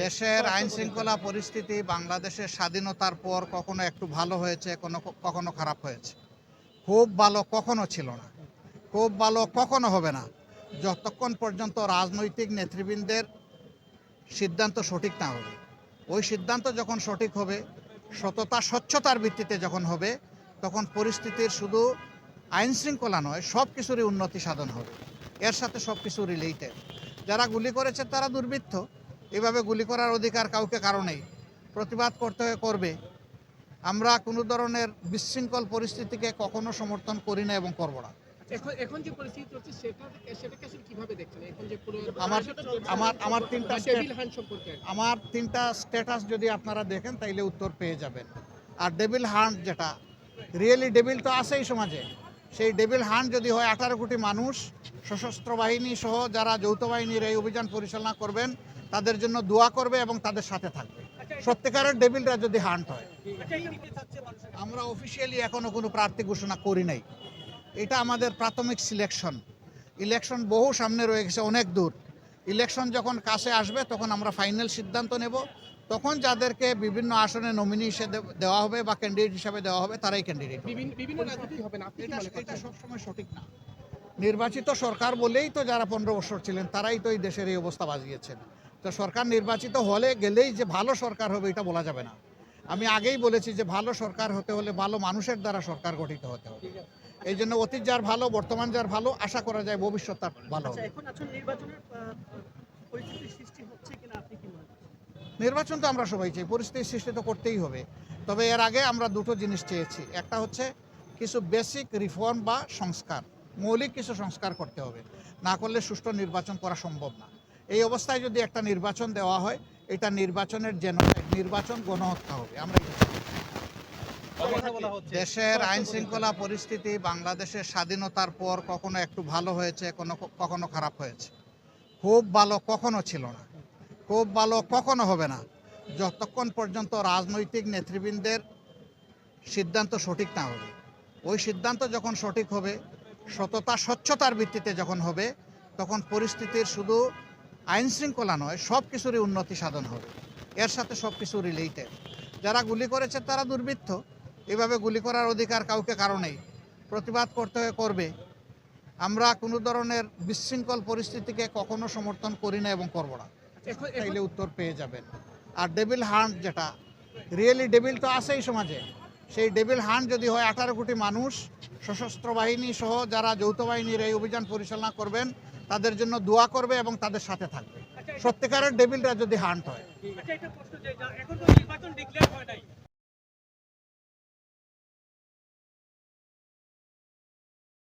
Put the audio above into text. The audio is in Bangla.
দেশের আইন শৃঙ্খলা পরিস্থিতি বাংলাদেশের স্বাধীনতার পর কখনো একটু ভালো হয়েছে কোনো কখনো খারাপ হয়েছে। খুব ভালো কখনো ছিল না। খুব ভালো কখনো হবে না। যতক্ষণ পর্যন্ত রাজনৈতিক নেতৃবৃন্দের সিদ্ধান্ত সঠিক না হবে। ওই সিদ্ধান্ত যখন সঠিক হবে সততা স্বচ্ছতার ভিত্তিতে যখন হবে তখন পরিস্থিতির শুধু আইন শৃঙ্খলা নয় সব কিছুরই উন্নতি সাধন হবে। এর সাথে সব কিছু রিলেটেড যারা গুলি করেছে তারা দুর্বৃত্ত। এভাবে গুলি করার অধিকার কাউকে কারণেই প্রতিবাদ করতে হয়ে করবে। আমরা কোনো ধরনের বিশৃঙ্খল পরিস্থিতিকে কখনো সমর্থন করি না এবং করব না। এখন এখন যে পরিস্থিতি চলছে সেটা সেটাকে আসলে কীভাবে দেখছেন? এখন যে পুরো আমার আমার আমার তিনটা আমার তিনটা স্ট্যাটাস যদি আপনারা দেখেন তাইলে উত্তর পেয়ে যাবেন। আর ডেভিল হান্ট যেটা রিয়েলি ডেভিল তো আছেই সমাজে। সেই ডেভিল হান্ট যদি হয় আঠারো কোটি মানুষ সশস্ত্র বাহিনী সহ যারা যৌথ বাহিনীর এই অভিযান পরিচালনা করবেন তাদের জন্য দোয়া করবে এবং তাদের সাথে থাকবে। সত্যিকারের ডেভিলরা যদি হান্ট হয় আমরা অফিসিয়ালি এখনও কোনো প্রার্থী ঘোষণা করি নাই। এটা আমাদের প্রাথমিক সিলেকশন ইলেকশন বহু সামনে রয়ে গেছে অনেক দূর। ইলেকশন যখন কাছে আসবে তখন আমরা ফাইনাল সিদ্ধান্ত নেব। তখন যাদেরকে বিভিন্ন আসনে নমিনি হিসেবে দেওয়া হবে বা ক্যান্ডিডেট হিসাবে দেওয়া হবে তারাই ক্যান্ডিডেট এটা সবসময় সঠিক না। নির্বাচিত সরকার বলেই তো যারা পনেরো বছর ছিলেন তারাই তো এই দেশের এই অবস্থা বাজিয়েছেন। তো সরকার নির্বাচিত হলে গেলেই যে ভালো সরকার হবে এটা বলা যাবে না। আমি আগেই বলেছি যে ভালো সরকার হতে হলে ভালো মানুষের দ্বারা সরকার গঠিত হতে হবে। এই জন্য অতীত যার ভালো বর্তমান যার ভালো আশা করা যায় ভবিষ্যৎ তার ভালো আচ্ছা হবে মনে করছেন নির্বাচন তো আমরা সবাই চাই পরিস্থিতি সৃষ্টি তো করতেই হবে। তবে এর আগে আমরা দুটো জিনিস চেয়েছি। একটা হচ্ছে কিছু বেসিক রিফর্ম বা সংস্কার মৌলিক কিছু সংস্কার করতে হবে। না করলে সুষ্ঠু নির্বাচন করা সম্ভব না। এই অবস্থায় যদি একটা নির্বাচন দেওয়া হয় এটা নির্বাচনের যেন নির্বাচন গণহত্যা হবে। আমরা। দেশের আইন শৃঙ্খলা পরিস্থিতি বাংলাদেশের স্বাধীনতার পর কখনো একটু ভালো হয়েছে কোনো কখনো খারাপ হয়েছে। খুব ভালো কখনো ছিল না। খুব ভালো কখনো হবে না। যতক্ষণ পর্যন্ত রাজনৈতিক নেতৃবৃন্দের সিদ্ধান্ত সঠিক না হবে ওই সিদ্ধান্ত যখন সঠিক হবে সততা স্বচ্ছতার ভিত্তিতে যখন হবে তখন পরিস্থিতির শুধু আইন শৃঙ্খলা নয় সব কিছুরই উন্নতি সাধন হবে। এর সাথে সব কিছু রিলেটেড যারা গুলি করেছে তারা দুর্বৃত্ত। এভাবে গুলি করার অধিকার কাউকে কারণেই প্রতিবাদ করতে হয়ে করবে। আমরা কোনো ধরনের বিশৃঙ্খল পরিস্থিতিকে কখনো সমর্থন করি না এবং করব না। তাইলে উত্তর পেয়ে যাবেন। আর ডেভিল হান্ট যেটা রিয়েলি ডেবিল তো আছেই সমাজে। সেই ডেভিল হান্ট যদি হয় আঠারো কোটি মানুষ সশস্ত্র বাহিনী সহ যারা যৌথ বাহিনীর এই অভিযান পরিচালনা করবেন তাদের জন্য দোয়া করবে এবং তাদের সাথে থাকবে। সত্যিকারের ডেভিলরা যদি হান্ট হয়। আচ্ছা প্রশ্ন যে এখন তো নির্বাচন ডিক্লেয়ার হয় নাই।